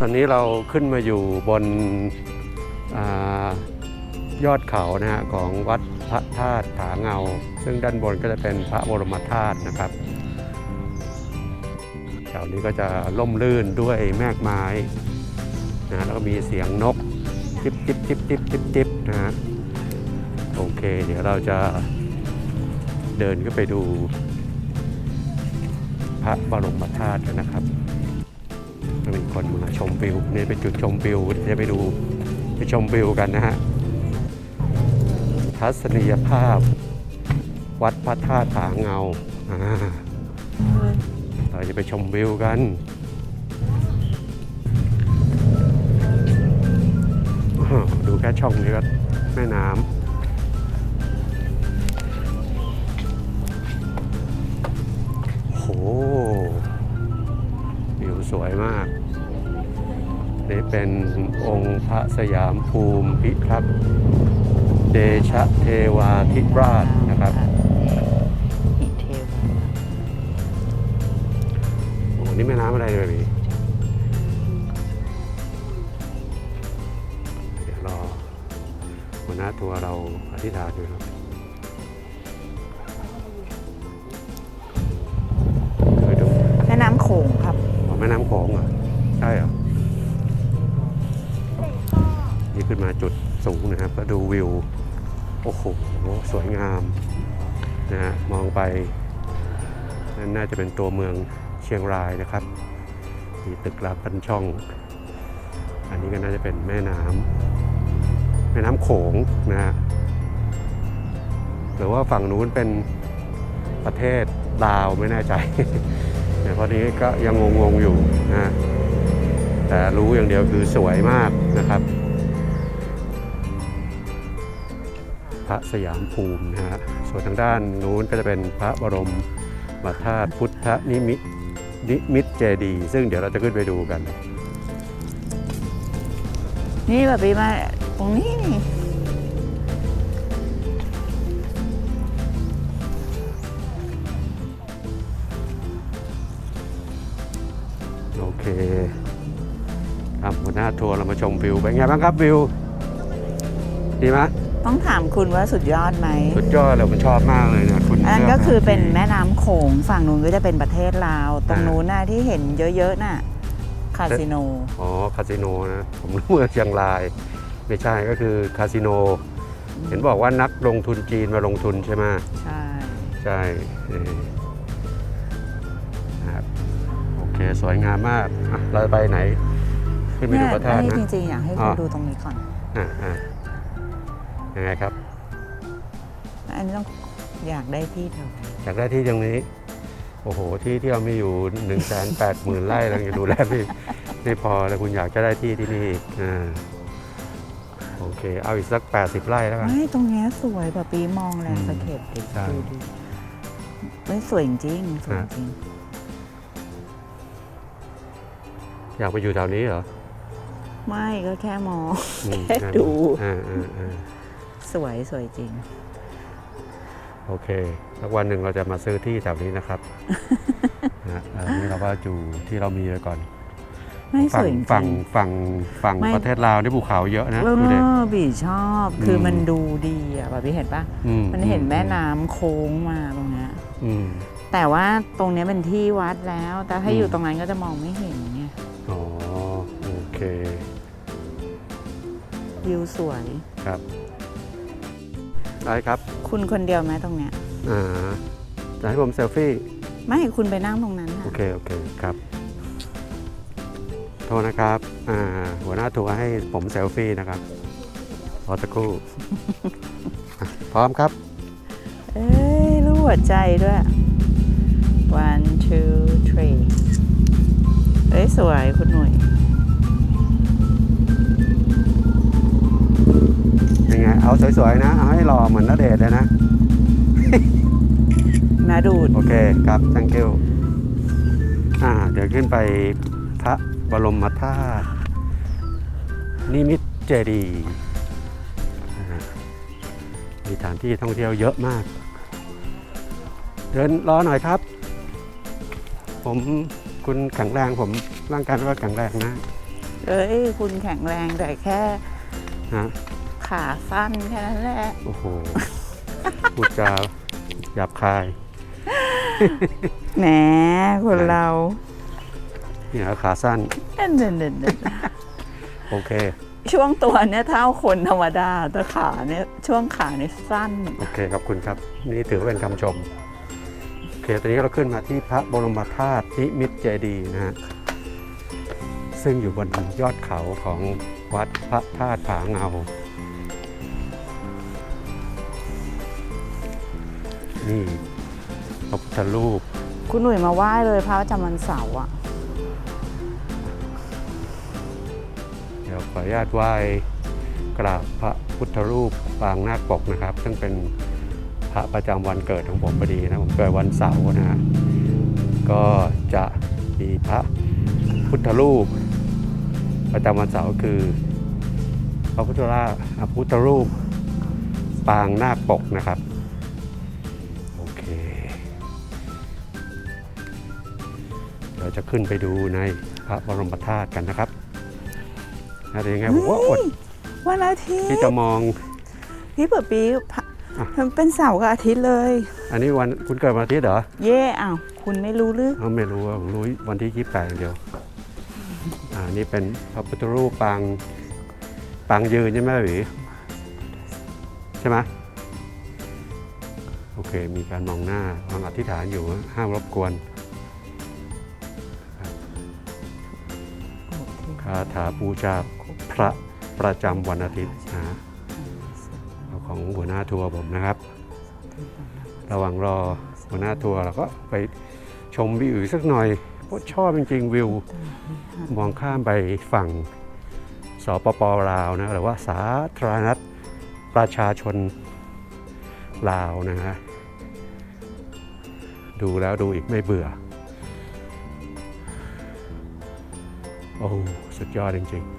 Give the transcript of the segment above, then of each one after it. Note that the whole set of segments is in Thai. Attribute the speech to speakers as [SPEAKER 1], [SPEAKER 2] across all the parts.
[SPEAKER 1] ตอนนี้เราขึ้นมาอยู่บนอยอดเขานะฮะของวัดพระธาตุผาเงา ซึ่งด้านบนก็จะเป็นพระบรมธาตุนะครับแถวนี้ก็จะล่มลื่นด้วยแมกไม้นะแล้วก็มีเสียงนกจิบจิบจิบจิบจิบจิบนะฮะโอเค เดี๋ยวเราจะเดินขึ้นไปดู พระบรมธาตุกันนะครับ ก็มีคนมาชมวิวนี่เป็นจุดชมวิวจะไปดูไปชมวิวกันนะฮะทัศนียภาพ วัดพระธาตุผาเงาเราจะไปชมวิวกันดูแค่ช่องนี้ก็แม่น้ำโหวิว สวยมาก นี่เป็นองค์พระสยามภูมิพิทักษ์เดชะเทวาธิราชนะครับโอ้โหนี่แม่น้ำอะไรเลยพี่เดี๋ยวรอหัวหน้าทัวร์เราอธิษฐานอยู่ครับ
[SPEAKER 2] ม่น้ำโขง
[SPEAKER 1] เหรอใช่เหรอนี่ขึ้นมาจุดสูงนะครับ ก็ดูวิว โอ้โห สวยงามนะฮะมองไปนั่นน่าจะเป็นตัวเมืองเชียงรายนะครับ มีตึกรามพันช่อง อันนี้ก็น่าจะเป็นแม่น้ำแม่น้ำโขงนะฮะหรือว่าฝั่งนู้นเป็นประเทศลาวไม่แน่ใจ แต่พอนี้ก็ยังงงๆอยู่นะแต่รู้อย่างเดียวคือสวยมากนะครับ พระสยามภูมินะฮะส่วนทางด้านนู้นก็จะเป็นพระบรมธาตุพุทธนิมิตนิมิตเจดีย์ซึ่งเดี๋ยวเราจะขึ้นไปดูกัน
[SPEAKER 2] นี่แบบปีมาตรงนี้นี่
[SPEAKER 1] คครับหัวหน้าทัวร์เรามาชมวิวเป็นไงบ้างครับวิว ดีไหม
[SPEAKER 2] ต้องถามคุณว่าสุดยอดไหม
[SPEAKER 1] สุดยอดเลยผมชอบมากเลยนะคุณ
[SPEAKER 2] อันนั้นก็
[SPEAKER 1] ลื
[SPEAKER 2] คือเป็น
[SPEAKER 1] ที่
[SPEAKER 2] แม่น้ำโขงฝั่งนู้นก็จะเป็นประเทศลาว ตรง
[SPEAKER 1] อ่านู้
[SPEAKER 2] นู้นน่ะที่เห็นเยอะๆน่ะคาสิโน
[SPEAKER 1] อ๋อคาสิโนนะผมรู้ว่าเชียงราย ไม่ใช่ก็คือคาสิโน เห็นบอกว่านักลงทุนจีนมาลงทุนใช่ไหม
[SPEAKER 2] ใช่
[SPEAKER 1] ใช่เออนะครับโอ เคสวยงามมากอะเราจะไปไหน ขึ้นไป
[SPEAKER 2] เนี่
[SPEAKER 1] ดู
[SPEAKER 2] ย
[SPEAKER 1] พระธา
[SPEAKER 2] อัน
[SPEAKER 1] ตุ
[SPEAKER 2] นี้
[SPEAKER 1] นะ
[SPEAKER 2] จริงๆอยากให้
[SPEAKER 1] อ๋
[SPEAKER 2] คุ
[SPEAKER 1] อ
[SPEAKER 2] ณดูตรงนี้ก่อน
[SPEAKER 1] อ่าอ่ายังไงครับ
[SPEAKER 2] อันนี้ต้องอยากได้ที่แถว
[SPEAKER 1] อยากได้ที่ตรงนี้ โอ้โห ที่ที่เรามีอยู่1นึ่งแสนแปดหมื่นไร่เราจะดูแลไม่ไม่พอแล้วคุณอยากจะได้ที่ที่นี่อีกอ่าโอเค เอาอีกสัก 80 ไร่แล้วกัน
[SPEAKER 2] ไม่ตรงเนี้ยสวยแบบปีมองแลนด์
[SPEAKER 1] อืม
[SPEAKER 2] สเคปดิ
[SPEAKER 1] ใช่
[SPEAKER 2] ดูดิไม่สวยจริงๆสวย
[SPEAKER 1] ฮะ
[SPEAKER 2] จริง
[SPEAKER 1] อยากไปอยู่แถวนี้เหรอ
[SPEAKER 2] ไม่ก็แค่มอง
[SPEAKER 1] อืม
[SPEAKER 2] แค่ดู
[SPEAKER 1] อ่าอ่าอ่า
[SPEAKER 2] สวยสวยจริง
[SPEAKER 1] โอเคสักวันหนึ่งเราจะมาซื้อที่แถวนี้นะครับ นะอันนี้เราก็อยู่ที่เรามีไว้ก่อน
[SPEAKER 2] ไม่ส
[SPEAKER 1] ฝั่
[SPEAKER 2] ว
[SPEAKER 1] ง
[SPEAKER 2] ยจริง
[SPEAKER 1] ฝั่งฝั่งฝั่ง
[SPEAKER 2] ไม่
[SPEAKER 1] ประเทศลาวนี่ภูเขาเยอะนะ
[SPEAKER 2] เอ
[SPEAKER 1] ดูเด็ก
[SPEAKER 2] อบีชอบ คืออ
[SPEAKER 1] ม
[SPEAKER 2] มันดูดีอะแบบพี่เห็นปะมันเห็นแม่น้ำโค้งมาตรงเนี้ย
[SPEAKER 1] อืม
[SPEAKER 2] แต่ว่าตรงเนี้ยเป็นที่วัดแล้ว แต่ถ้า
[SPEAKER 1] อืม
[SPEAKER 2] อยู่ตรงนั้นก็จะมองไม่เห็นไง
[SPEAKER 1] อ๋อโอ เค
[SPEAKER 2] วิวสวย
[SPEAKER 1] ครับได้ครับ
[SPEAKER 2] คุณคนเดียวไหมตรงเนี้ย
[SPEAKER 1] อ่าจะให้ผมเซลฟี่
[SPEAKER 2] ไม่คุณไปนั่งตรงนั้น
[SPEAKER 1] โอ
[SPEAKER 2] ค่ะ
[SPEAKER 1] เค โอเค ครับ โทษนะครับ อ่า หัวหน้าทัวร์ให้ผมเซลฟี่นะครับรอสักครู่ อะพร้อมครับ
[SPEAKER 2] เอ้ยรูปหัวใจด้วย one two three เอ้ยสวยคุณหนุ่ย
[SPEAKER 1] ยังไง เอาสวยๆนะ เอาให้หล่อเหมือนนเดชน์เลยนะ
[SPEAKER 2] นาดูด
[SPEAKER 1] โอเคครับ thank you อ่า เดี๋ยวขึ้นไปพระบรมธาตุนิมิตเจดีย์นะฮะมีสถานที่ท่องเที่ยวเยอะมาก เดินรอหน่อยครับ ผมคุณแข็งแรงผมร่างกายไม่ค่อยแข็งแรงนะ
[SPEAKER 2] เอ้ย คุณแข็งแรงแต่แค่
[SPEAKER 1] ฮะ
[SPEAKER 2] ขาสั้นแค่นั้นแหละ
[SPEAKER 1] โอ้โหพูดจาหยาบคาย
[SPEAKER 2] แหมคนเรา
[SPEAKER 1] เนี่ยขาสั้น
[SPEAKER 2] เด่นเด่นเด่นเด่น
[SPEAKER 1] โอเค
[SPEAKER 2] ช่วงตัวเนี่ยเท่าคนธรรมดาแต่ขาเนี่ยช่วงขาเนี่ยสั้น
[SPEAKER 1] โอเคขอบคุณครับ นี่ถือว่าเป็นคำชม โอเค ตอนนี้เราขึ้นมาที่พระบรมธาตุนิมิตรเจดีย์นะฮะ ซึ่งอยู่บนยอดเขาของวัดพระธาตุผาเงา นี่พระพุทธรูป
[SPEAKER 2] คุณหนุ่ยมาไหว้เลยพระประจำวันเสาร์อะ
[SPEAKER 1] เดี๋ยวขออนุญาตไหว้กราบพระพุทธรูปปางนาคปกนะครับ ซึ่งเป็นพระประจำวันเกิดของผมพอดีนะ ผมเกิดวันเสาร์นะฮะก็จะมีพระพุทธรูป ประจำวันเสาร์คือ พระพุทธรูปพระพุทธรูปปางนาคปกนะครับ จะขึ้นไปดูในพระบรมธาตุกันนะครับอะไรยังไงผมว่าอด
[SPEAKER 2] วันอาทิต
[SPEAKER 1] ที่
[SPEAKER 2] ย์
[SPEAKER 1] จะมอง
[SPEAKER 2] พี่เปิดปีพระ
[SPEAKER 1] อะ
[SPEAKER 2] มันเป็นเสาร์กับอาทิตย์เลย
[SPEAKER 1] อันนี้วันคุณเกิดวันอาทิตย์เหรอ
[SPEAKER 2] เย่อ้าวคุณไม่รู้หรือ
[SPEAKER 1] เขาไม่รู้ว่าผมรู้วันที่28อย่างเดียวอ่านี่เป็นพระพุทธรูปปางปางยืนใช่ไหมหรือใช่ไหมโอเค มีการมองหน้าวางอธิษฐานอยู่ห้ามรบกวนาถาบูชาพระประจำวันอาทิตย์นะของหัวหน้าทัวร์ผมนะครับ ระหว่างรอหัวหน้าทัวร์เราก็ไปชมวิวสักหน่อยเพราะชอบจริงๆวิว มองข้ามไปฝั่งสปปลาวนะหรือว่าสาธารณรัฐประชาชนลาวนะฮะดูแล้วดูอีกไม่เบื่อ โอ้สุดยอดจริงๆ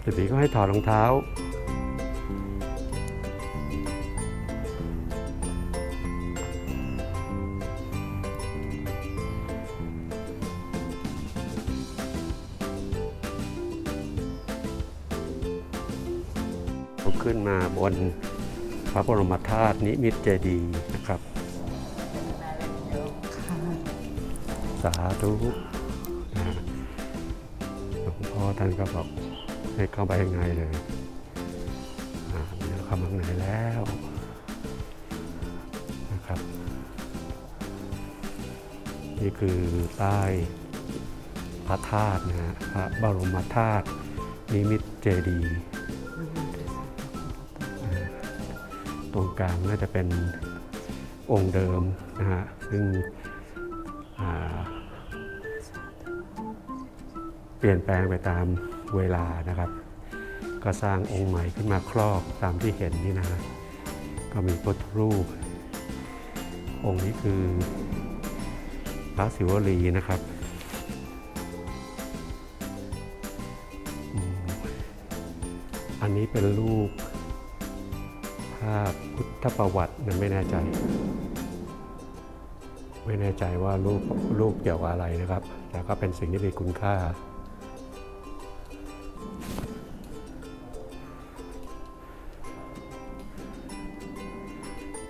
[SPEAKER 1] แต่บีก็ให้ถอดรองเท้า ขึ้นมาบนพระบรมธาตุนิมิตรเจดีย์นะครับ สาธุนะหลวงพ่อท่านก็บอกให้เข้าไปยังไงเลยอ่าเดี๋ยวเข้ามาข้างในแล้วนะครับ นี่คือใต้พระธาตุนะฮะพระบรมธาตุนิมิตรเจดีย์ ตรงกลางน่าจะเป็นองค์เดิมนะฮะซึ่งเปลี่ยนแปลงไปตามเวลานะครับ ก็สร้างองค์ใหม่ขึ้นมาครอบตามที่เห็นนี่นะฮะก็มีพุทธรูป องค์นี้คือพระศิวลีนะครับอันนี้เป็นรูป ภาพุทธประวัตินะไม่แน่ใจ ไม่แน่ใจว่ารูปรูปเกี่ยวกับอะไรนะครับ แต่ก็เป็นสิ่งที่มีคุณค่า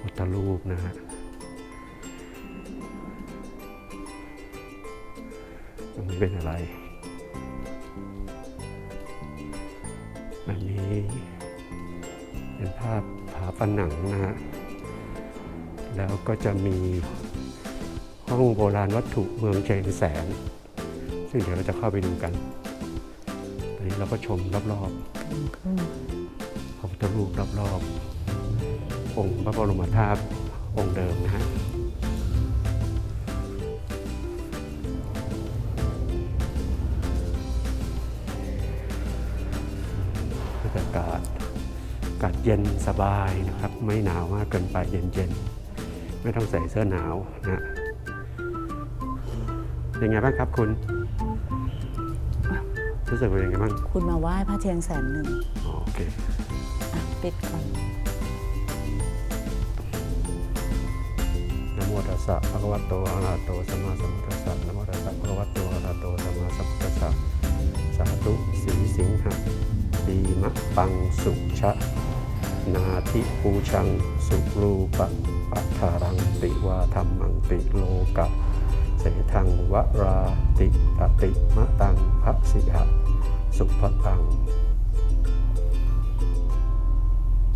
[SPEAKER 1] พุทธรูปนะฮะตรงนี้เป็นอะไร อันนี้เป็นภาพ ผาผนังนะฮะ แล้วก็จะมีห้องโบราณวัตถุเมืองเชียงแสน ซึ่งเดี๋ยวเราจะเข้าไปดูกัน ตอนนี้เราก็ชมรอบๆพระพุทธรูปรอบๆ องค์พระบรมธาตุองค์เดิมนะฮะากาศเย็นสบายนะครับ ไม่หนาวมากเกินไปเย็นๆ ไม่ต้องใส่เสื้อหนาวนะเป็นไงบ้างครับคุณ รู้สึกเป็นยังไงบ้าง
[SPEAKER 2] คุณมาไหว้พระเทียงแสนหนึ่ง
[SPEAKER 1] อ๋อโอเค
[SPEAKER 2] อะปิดก่อน
[SPEAKER 1] นะโมตัสสะภะคะวะโตอะระหะโตสัมมาสัมพุทธัสสะนะโมตัสสะภะคะวะโตอะระหะโตสัมมาสัมพุทธัสสะสาธุสีสิงหะดีมะปังสุชะ นาทิปูชัง สุรูปะปัทธารังติวาธรรมังติโลกะเสทังวราติปติมะตังภัสิหะสุภตัง